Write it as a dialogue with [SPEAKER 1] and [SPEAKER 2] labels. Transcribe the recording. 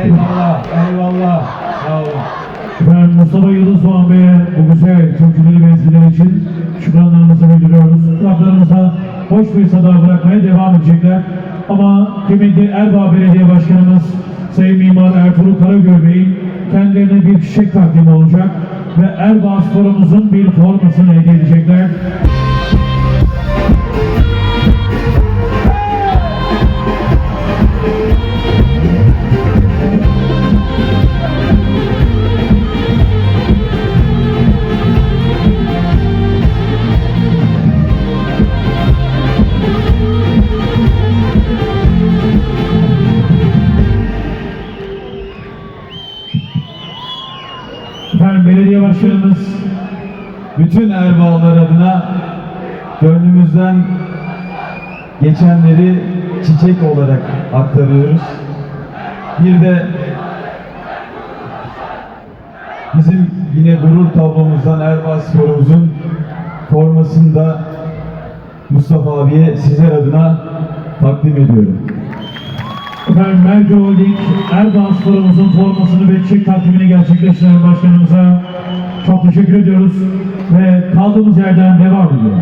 [SPEAKER 1] Eyvallah, eyvallah. Sağ olun.
[SPEAKER 2] Ben Mustafa Yıldız Doğan Bey'e bu güzel türküleri ve eskiler için şükranlarımızı bildiriyoruz. Kulaklarımıza hoş bir sada bırakmaya devam edecekler. Ama kıymetli Erbaa Belediye Başkanımız Sayın Mimar Ertuğrul Karagöl Bey'in kendilerine bir çiçek takdimi olacak ve Erbaa sporumuzun bir formasını hediye edecekler. Efendim Belediye Başkanımız
[SPEAKER 1] Bütün erbağlar adına gönlümüzden geçenleri çiçek olarak aktarıyoruz. Bir de bizim yine gurur tablomuzdan Erbaa Spor'umuzun formasını da Mustafa abiye sizler adına takdim ediyorum.
[SPEAKER 2] Efendim Merce Holding Erbaa Spor'umuzun formasını ve çiçek takdimini gerçekleştiren başkanımıza çok teşekkür ediyoruz ve kaldığımız yerden devam ediyoruz.